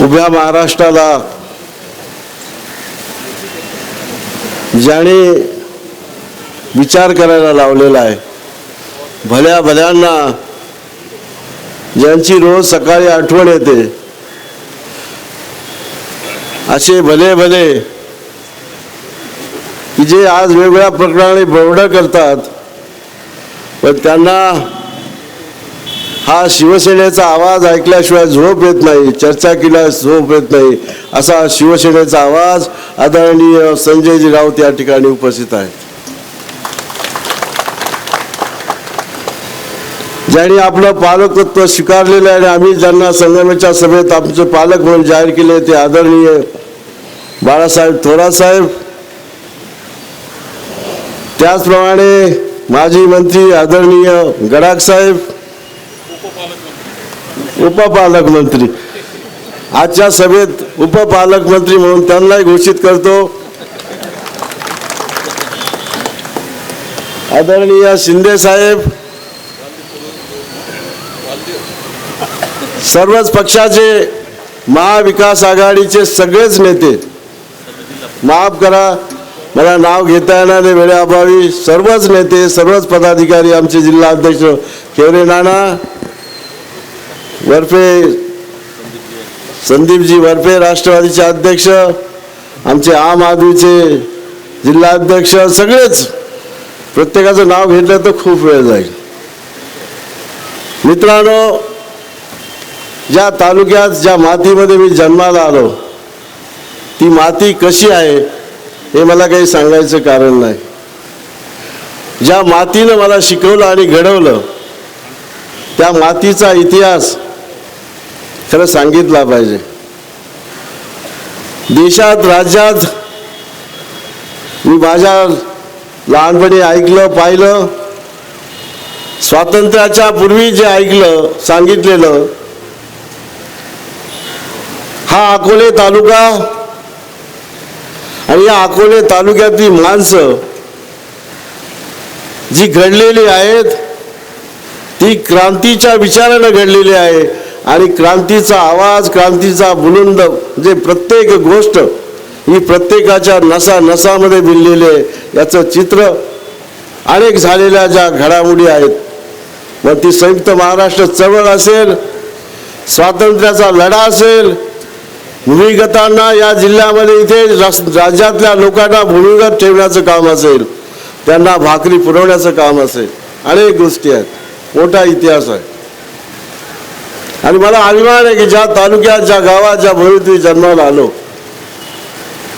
उभ्या महाराष्ट्राला ज्याने विचार करायला लावलेला आहे भल्या भल्यांना ज्यांची रोज सकाळी आठवण येते असे भले भले की जे आज वेगवेगळ्या प्रकारे बरडं करतात पण त्यांना हा शिवसेनेचा आवाज ऐकल्याशिवाय झोप येत नाही चर्चा केल्यास झोप येत नाही असा शिवसेनेचा आवाज आदरणीय संजयजी राऊत या ठिकाणी उपस्थित आहेत. ज्यांनी आपलं पालकत्व स्वीकारलेलं आहे आणि आम्ही ज्यांना संगमेच्या सभेत आमचे पालक म्हणून जाहीर केले ते आदरणीय बाळासाहेब थोरात साहेब त्याचप्रमाणे माजी मंत्री आदरणीय गडाख साहेब. उपपालकमंत्री. आजच्या सभेत उपपालकमंत्री म्हणून त्यांनाही घोषित करतो. आदरणीय शिंदे साहेब सर्वच पक्षाचे महाविकास आघाडीचे सगळेच नेते माफ करा मला नाव घेता येणार नाही वेळेअभावी. सर्वच नेते सर्वच पदाधिकारी आमचे जिल्हा अध्यक्ष खेवरे नाना वरफे संदीपजी वरफे राष्ट्रवादीचे अध्यक्ष आमचे आम आदमीचे जिल्हाध्यक्ष सगळेच. प्रत्येकाचं नाव घेतलं तर खूप वेळ जाईल. मित्रांनो ज्या तालुक्यात ज्या मातीमध्ये मी जन्माला आलो ती माती कशी आहे हे मला काही सांगायचं कारण नाही. ज्या मातीनं मला शिकवलं आणि घडवलं त्या मातीचा इतिहास खरं सांगितला पाहिजे. देशात राज्यात मी माझ्या लहानपणी ऐकलं पाहिलं स्वातंत्र्याच्या पूर्वी जे ऐकलं सांगितलेलं हा अकोले तालुका आणि या अकोले तालुक्यातली माणसं जी घडलेली आहेत ती क्रांतीच्या विचारानं घडलेली आहे. आणि क्रांतीचा आवाज क्रांतीचा बुलंद म्हणजे प्रत्येक गोष्ट ही प्रत्येकाच्या नसा नसामध्ये भिनलेली आहे याचं चित्र अनेक झालेल्या ज्या घडामोडी आहेत मग ती संयुक्त महाराष्ट्र चळवळ असेल स्वातंत्र्याचा लढा असेल भूमिगतांना या जिल्ह्यामध्ये इथे राज्यातल्या लोकांना भूमिगत ठेवण्याचं काम असेल त्यांना भाकरी पुरवण्याचं काम असेल अनेक गोष्टी आहेत मोठा इतिहास आहे. आणि मला अभिमान आहे की ज्या तालुक्यात ज्या गावात ज्या भूमीत मी जन्माला आलो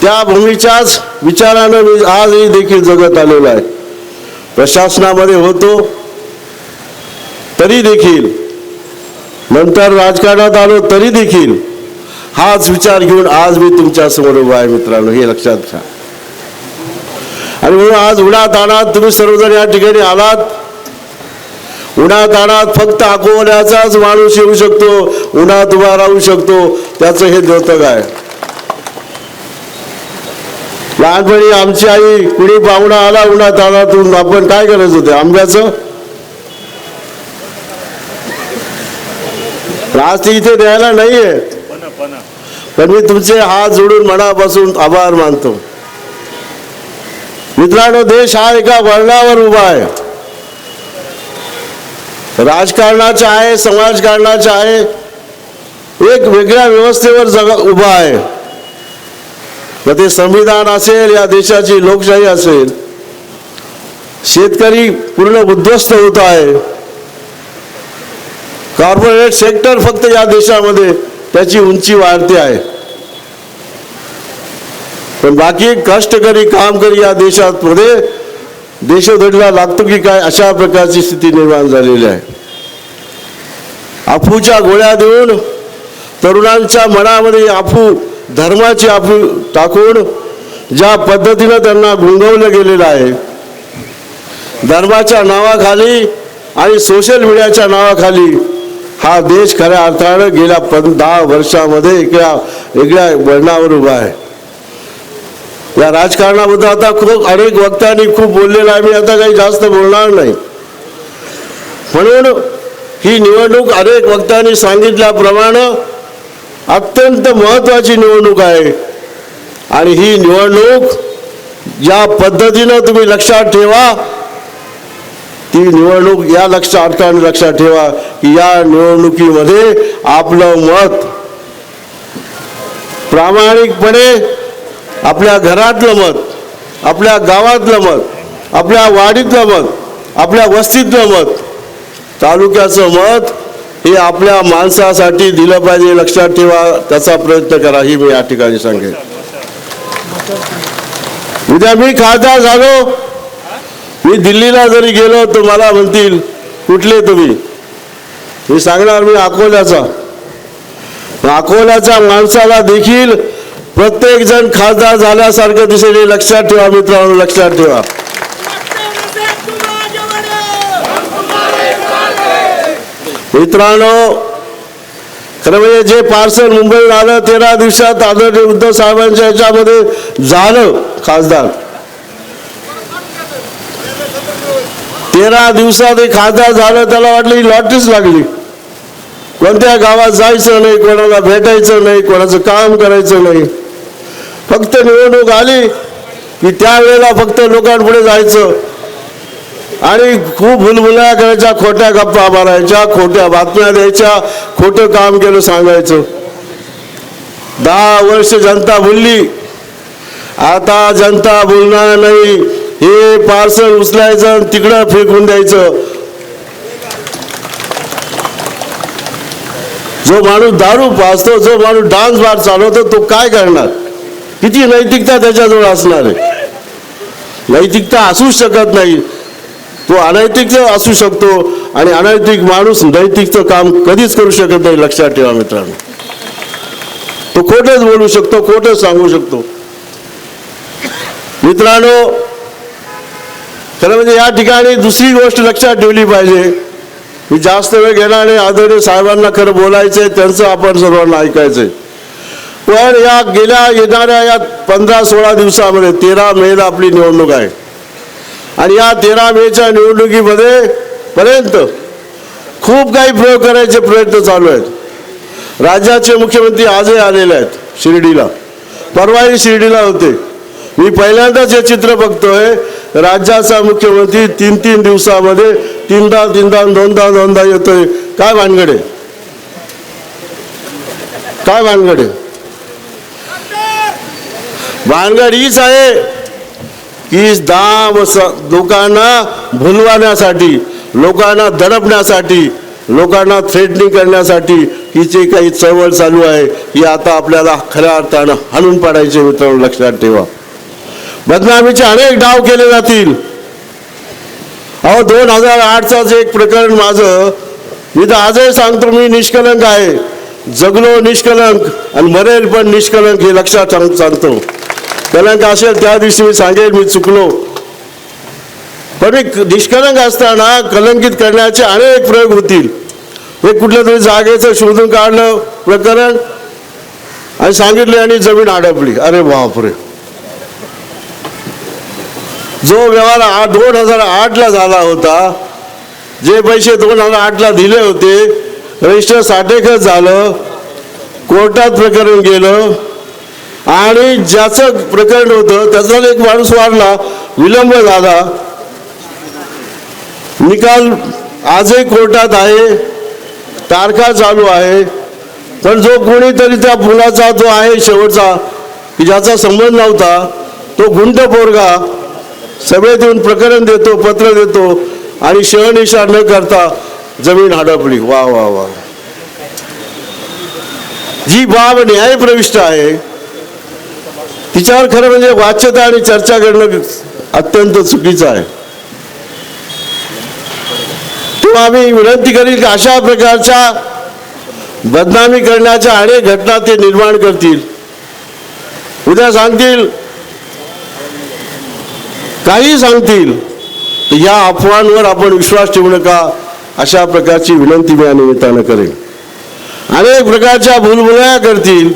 त्या भूमीच्याच विचारानं मी आजही देखील जगत आलेलो आहे. प्रशासनामध्ये होतो तरी देखील नंतर राजकारणात आलो तरी देखील हाच विचार घेऊन आज मी तुमच्यासमोर उभा आहे मित्रांनो हे लक्षात घ्या. आणि म्हणून आज उन्हात आणत तुम्ही सर्वजण या ठिकाणी आलात. उन्हात आणत फक्त अकोल्याचाच माणूस येऊ शकतो उन्हात उभा राहू शकतो त्याचं हे द्योतक आहे. लहानपणी आमची आई कुणी पाहुणा आला उन्हात आणातून आपण काय करायचं होते? आंब्याचं? आज ती इथे द्यायला नाहीये. पण मी तुमचे हात जोडून मनापासून आभार मानतो. मित्रांनो देश हा एका वळणावर उभा आहे. राजकारणाचा आहे समाजकारणाचा आहे एक वेगळ्या व्यवस्थेवर जग उभा आहे. मग ते संविधान असेल या देशाची लोकशाही असेल शेतकरी पूर्ण उद्ध्वस्त होत आहे. कॉर्पोरेट सेक्टर फक्त या देशामध्ये त्याची उंची वाढते आहे. पण बाकी कष्टकरी कामकरी या देशात मध्ये देशोधडीला लागतो की काय अशा प्रकारची स्थिती निर्माण झालेली आहे. अफूच्या गोळ्या देऊन तरुणांच्या मनामध्ये अफू धर्माची अफू टाकून ज्या पद्धतीनं त्यांना गुंगवलं गेलेलं आहे धर्माच्या नावाखाली आणि सोशल मीडियाच्या नावाखाली हा देश खऱ्या अर्थानं गेल्या पं दहा वर्षामध्ये एका वेगळ्या वळणावर उभा आहे. या राजकारणाबद्दल आता खूप अनेक वक्त्यांनी खूप बोललेलं आहे. मी आता काही जास्त बोलणार नाही. म्हणून ही निवडणूक अनेक वक्त्यांनी सांगितल्याप्रमाणे अत्यंत महत्त्वाची निवडणूक आहे. आणि ही निवडणूक ज्या पद्धतीनं तुम्ही लक्षात ठेवा ती निवडणूक या लक्षात अर्थाने लक्षात ठेवा की या निवडणुकीमध्ये आपलं मत प्रामाणिकपणे आपल्या घरातलं मत आपल्या गावातलं मत आपल्या वाडीतलं मत आपल्या वस्तीतलं मत तालुक्याचं मत हे आपल्या माणसासाठी दिलं पाहिजे लक्षात ठेवा त्याचा प्रयत्न करा. ही मी या ठिकाणी सांगेन. उद्या मी खासदार झालो. मी दिल्लीला जरी गेलो तर मला म्हणतील कुठले तुम्ही? मी सांगणार मी अकोल्याचा. अकोल्याच्या माणसाला देखील प्रत्येक जण खासदार झाल्यासारखं दिसेल हे लक्षात ठेवा मित्रांनो लक्षात ठेवा. मित्रांनो खरं म्हणजे जे पार्सल मुंबईत आलं तेरा दिवसात आदरणीय उद्धव साहेबांच्या याच्यामध्ये झालं खासदार. तेरा दिवसात हे खासदार झालं त्याला वाटलं ही लॉटरीच लागली. कोणत्या गावात जायचं नाही कोणाला भेटायचं नाही कोणाचं काम करायचं नाही. फक्त निवडणूक आली की त्यावेळेला फक्त लोकांपुढे जायचं. आणि खूप भुलभुल्या करायच्या खोट्या गप्पा मारायच्या खोट्या बातम्या द्यायच्या खोटं काम केलं सांगायचं. दहा वर्ष जनता बोलली आता जनता बोलणार नाही. हे पार्सल उचलायचं आणि तिकडं फेकून द्यायचं. जो माणूस दारू पाचतो जो माणूस डान्स बार चालवतो तो काय करणार? किती नैतिकता त्याच्याजवळ असणार आहे? नैतिकता असूच शकत नाही. तो अनैतिक असू शकतो आणि अनैतिक माणूस नैतिकचं काम कधीच करू शकत नाही लक्षात ठेवा मित्रांनो. तो खोटच बोलू शकतो खोटच सांगू शकतो. मित्रांनो खरं म्हणजे या ठिकाणी दुसरी गोष्ट लक्षात ठेवली पाहिजे. मी जास्त वेळ घेणार नाही आदरणीय साहेबांना खरं बोलायचंय त्यांचं आपण सर्वांना ऐकायचंय. पण या गेल्या येणाऱ्या या पंधरा सोळा दिवसामध्ये तेरा मेला आपली निवडणूक आहे. आणि या तेरा मेच्या निवडणुकीमध्ये पर्यंत खूप काही प्रयोग करायचे प्रयत्न चालू आहेत. राज्याचे मुख्यमंत्री आजही आलेले आहेत शिर्डीला. परवाही शिर्डीला होते. मी पहिल्यांदाच हे चित्र बघतोय. राज्याचा मुख्यमंत्री तीन तीन दिवसामध्ये तीनदा तीनदा दोनदा दोनदा येतोय. काय भानगडे काय भानगडे भानगड हीच आहे. की दाम लोकांना भुलवण्यासाठी लोकांना दडपण्यासाठी लोकांना थ्रेटनिंग करण्यासाठी ही जे काही चळवळ चालू आहे ही आता आपल्याला खऱ्या अर्थानं हाणून पाडायचे मित्रांनो लक्षात ठेवा. बदनामीचे अनेक डाव केले जातील. अहो दोन हजार आठचाच एक प्रकरण माझं मी तर आजही सांगतो मी निष्कलंक आहे. जगलो निष्कलंक आणि मरेल पण निष्कलंक हे लक्षात सांग- सांगतो. कलंक असेल त्या दिवशी मी सांगेल मी चुकलो. पण एक निष्कलंक असताना कलंकित करण्याचे अनेक प्रयोग होतील. हे कुठल्या तरी जागेचं शोधून काढलं प्रकरण आणि सांगितले आणि जमीन अडपली. अरे बापरे. जो व्यवहार आठ दोन हजार आठला झाला होता जे पैसे दोन हजार आठला दिले होते रजिस्टर साठेखत झालं कोर्टात प्रकरण गेलं आणि ज्याचं प्रकरण होतं त्याचा एक माणूस वाढला. विलंब झाला. निकाल आजही कोर्टात आहे. तारखा चालू आहे. पण जो कोणीतरी त्या मुलाचा जो आहे शेवटचा की ज्याचा संबंध नव्हता तो गुंड पोरगा सगळे देऊन प्रकरण देतो पत्र देतो आणि शहनिशा न करता जमीन हडपली. वा वा वा. जी बाब न्याय प्रविष्ट आहे तिच्यावर खरं म्हणजे वाच्यता आणि चर्चा करणं अत्यंत चुकीचं आहे. तेव्हा आम्ही विनंती करील की अशा प्रकारच्या बदनामी करण्याच्या अनेक घटना ते निर्माण करतील. उद्या सांगतील काही सांगतील या अफवांवर आपण विश्वास ठेवू नका अशा प्रकारची विनंती मी या निमित्तानं करेन. अनेक प्रकारच्या भूलभुलया करतील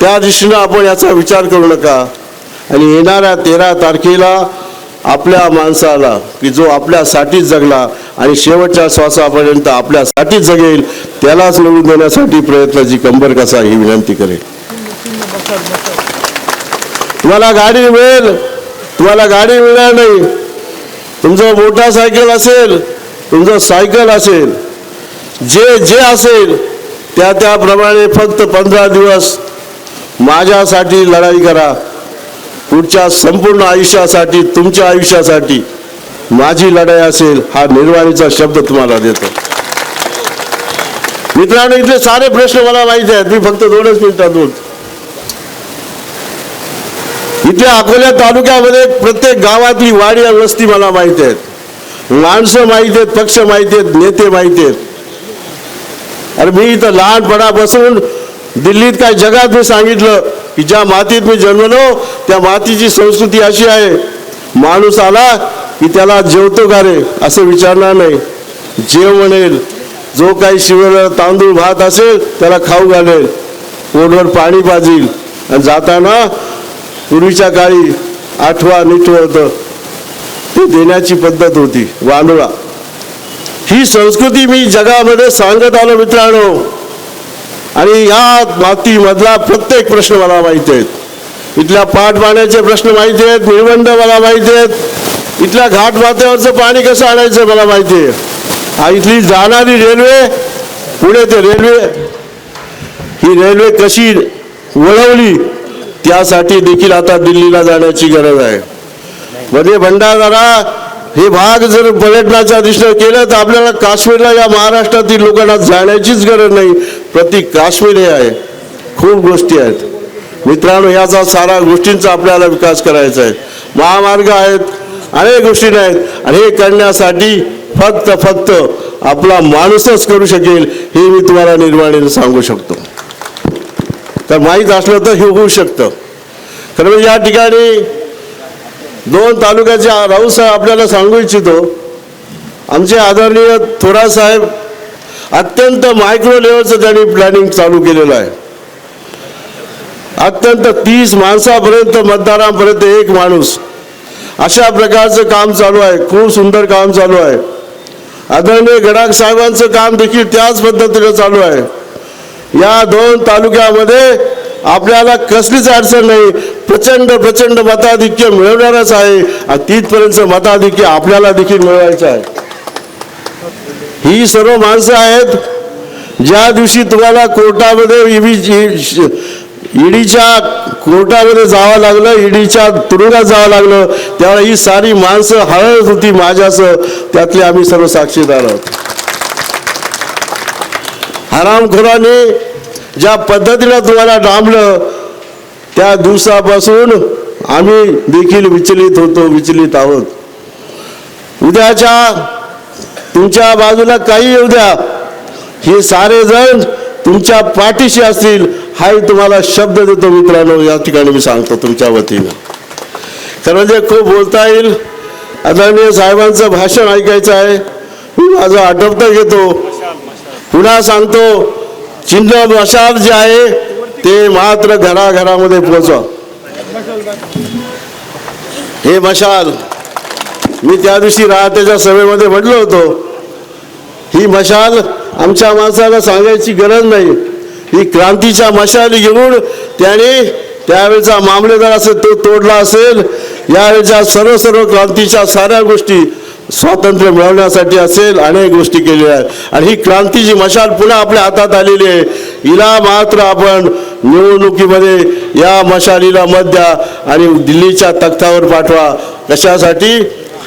त्या दृष्टीनं आपण याचा विचार करू नका. आणि येणाऱ्या तेरा तारखेला आपल्या माणसाला की जो आपल्यासाठीच जगला आणि शेवटच्या श्वासापर्यंत आपल्यासाठीच जगेल त्यालाच मिळवून देण्यासाठी प्रयत्नाची कंबर कसा ही विनंती करेल. तुम्हाला गाडी मिळेल तुम्हाला गाडी मिळणार नाही. तुमचं मोठा सायकल असेल तुमचं सायकल असेल जे जे असेल त्या त्याप्रमाणे फक्त पंधरा दिवस माझ्यासाठी लढाई करा. पुढच्या संपूर्ण आयुष्यासाठी तुमच्या आयुष्यासाठी माझी लढाई असेल हा निर्वाणीचा शब्द तुम्हाला देतो. मित्रांनो इथले सारे प्रश्न मला माहिती आहेत. मी फक्त दोनच मिनिटात बोलतो इथल्या अकोल्या तालुक्यामध्ये प्रत्येक गावातली वाडी आणि वस्ती मला माहिती आहेत. माणसं माहिती आहेत पक्ष माहिती आहेत नेते माहिती आहेत. अरे मी इथं लहानपणापासून दिल्लीत काय जगात मी सांगितलं की ज्या मातीत मी जन्मलो त्या मातीची संस्कृती अशी आहे. माणूस आला की त्याला जेवतो का रे? असं विचारणार नाही. जेव म्हणेल. जो काही शिवलेला तांदूळ भात असेल त्याला खाऊ घालेल. पोटभर पाणी पाजील. आणि जाताना पूर्वीच्या काळी आठवा निठवं होतं. ते देण्याची पद्धत होती. वानुळा. ही संस्कृती मी जगामध्ये सांगत आलो मित्रांनो. आणि या मातीमधला प्रत्येक प्रश्न मला माहिती आहेत. इथल्या पाठपाण्याचे प्रश्न माहिती आहेत निळवंड मला माहिती आहेत इथल्या घाटमाथ्यावरचं पाणी कसं आणायचं मला माहिती आहे. इथली जाणारी रेल्वे पुढे ते रेल्वे ही रेल्वे कशी वळवली त्यासाठी देखील आता दिल्लीला जाण्याची गरज आहे. म्हणजे भंडारदारा हे भाग जर पर्यटनाच्या दृष्टीने केलं तर आपल्याला काश्मीरला या महाराष्ट्रातील लोकांना जाण्याचीच गरज नाही. प्रति काश्मीर हे आहे. खूप गोष्टी आहेत. मित्रांनो याचा सारा गोष्टींचा आपल्याला विकास करायचा आहे. महामार्ग आहेत अनेक गोष्टी आहेत. आणि हे करण्यासाठी फक्त फक्त आपला माणूसच करू शकेल हे मी तुम्हाला निर्वाणीने सांगू शकतो. तर माहीत असलं तर हे होऊ शकतं. खरं म्हणजे या ठिकाणी दोन तालुक्याचे राऊत साहेब आपल्याला सांगू इच्छितो. आमचे आदरणीय थोरा साहेब अत्यंत मायक्रो लेवलचं त्यांनी प्लॅनिंग चालू केलेलं आहे. अत्यंत तीस माणसापर्यंत मतदारांपर्यंत एक माणूस. अशा प्रकारचं काम चालू आहे खूप सुंदर काम चालू आहे. आदरणीय गडाख साहेबांचं काम देखील त्याच पद्धतीने चालू आहे. या दोन तालुक्यामध्ये आपल्याला कसलीच अडचण नाही. प्रचंड प्रचंड मताधिक्य मिळवणारच आहे. आणि तिथपर्यंत मताधिक्य आपल्याला देखील मिळवायचं आहे. ही सर्व माणसं आहेत ज्या दिवशी तुम्हाला कोर्टामध्ये ईडीच्या कोर्टामध्ये जावं लागलं ईडीच्या तुरुंगात जावं लागलं त्यावेळी ही सारी माणसं हळद होती माझ्यासह. त्यातले आम्ही सर्व साक्षीदार आहोत. हरामखोराने ज्या पद्धतीनं तुम्हाला डांबलं त्या दिवसापासून आम्ही देखील विचलित होतो विचलित आहोत. उद्याच्या तुमच्या बाजूला काही येऊ द्या हे सारे जण तुमच्या पाठीशी असतील हाही तुम्हाला शब्द देतो मित्रांनो. या ठिकाणी मी सांगतो तुमच्या वतीनं. खरं म्हणजे खूप बोलता येईल आदरणीय साहेबांचं भाषण ऐकायचं आहे. मी माझं आटोपतं घेतो. पुन्हा सांगतो चिन्ह मशाल जे आहे ते मात्र घराघरामध्ये पोहोचवा. हे मशाल मी त्या दिवशी राहतेच्या सभेमध्ये म्हटलो होतो ही मशाल आमच्या माणसाला सांगायची गरज नाही. ही क्रांतीच्या मशाली घेऊन त्याने त्यावेळेचा मामलेदार असेल तो तोडला असेल यावेळेच्या सर्व सर्व क्रांतीच्या साऱ्या गोष्टी स्वातंत्र्य मिळवण्यासाठी असेल अनेक गोष्टी केलेल्या आहेत. आणि ही क्रांतीची मशाल पुन्हा आपल्या हातात आलेली आहे हिला मात्र आपण निवडणुकीमध्ये या मशालीला मत द्या आणि दिल्लीच्या तख्तावर पाठवा. कशासाठी?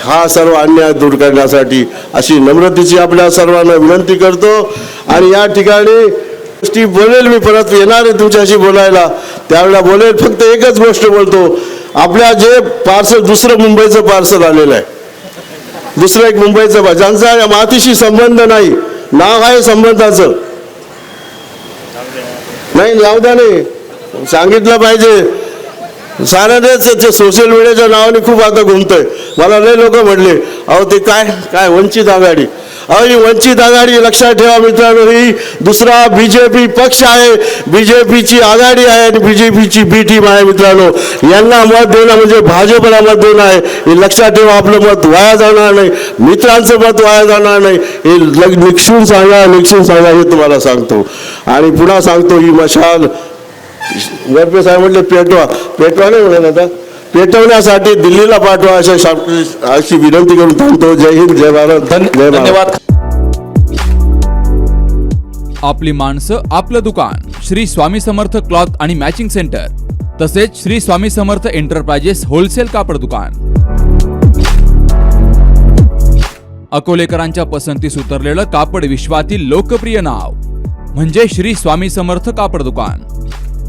हा सर्व अन्याय दूर करण्यासाठी अशी नम्रतेची आपल्या सर्वांना विनंती करतो. आणि या ठिकाणी गोष्टी बोलेल मी परत येणार आहे तुमच्याशी बोलायला. त्यावेळेला बोलेल फक्त एकच गोष्ट बोलतो. आपल्या जे पार्सल दुसरं मुंबईचं पार्सल आलेलं आहे. दुसरं एक मुंबईचं पा- ज्यांचा या मातीशी संबंध नाही नाव आहे संबंधाचं. नाही लावू द्या नाही. सांगितलं पाहिजे. साऱ्या सोशल मीडियाच्या नावाने खूप आता घुमतोय. मला लय लोक म्हणले अहो ते काय? काय वंचित आघाडी? अहो ही वंचित आघाडी लक्षात ठेवा मित्रांनो ही दुसरा बीजेपी पक्ष आहे. बीजेपीची आघाडी आहे आणि बीजेपीची बी टीम आहे मित्रांनो. यांना मत देणं म्हणजे भाजपला मत देणं आहे. हे लक्षात ठेवा आपलं मत वाया जाणार नाही. मित्रांचं मत वाया जाणार नाही. हे लग निक्षून सांगा निक्षून सांगा हे तुम्हाला सांगतो. आणि पुन्हा सांगतो ही मशाल गडपे साहेब म्हटले पेटवा. पेटवा नाही म्हणत आता पेटवण्यासाठी दिल्लीला पाठवा अशा अशी विनंती करून थांबतो. जय हिंद जय भारत. धन- जय भारत. धन्यवाद. आपली माणसं आपलं दुकान. श्री स्वामी समर्थ क्लॉथ आणि मॅचिंग सेंटर. तसेच श्री स्वामी समर्थ एंटरप्राइजेस होलसेल कापड दुकान. अकोलेकरांच्या पसंतीस उतरलेलं कापड विश्वातील लोकप्रिय नाव. म्हणजे श्री स्वामी समर्थ कापड दुकान.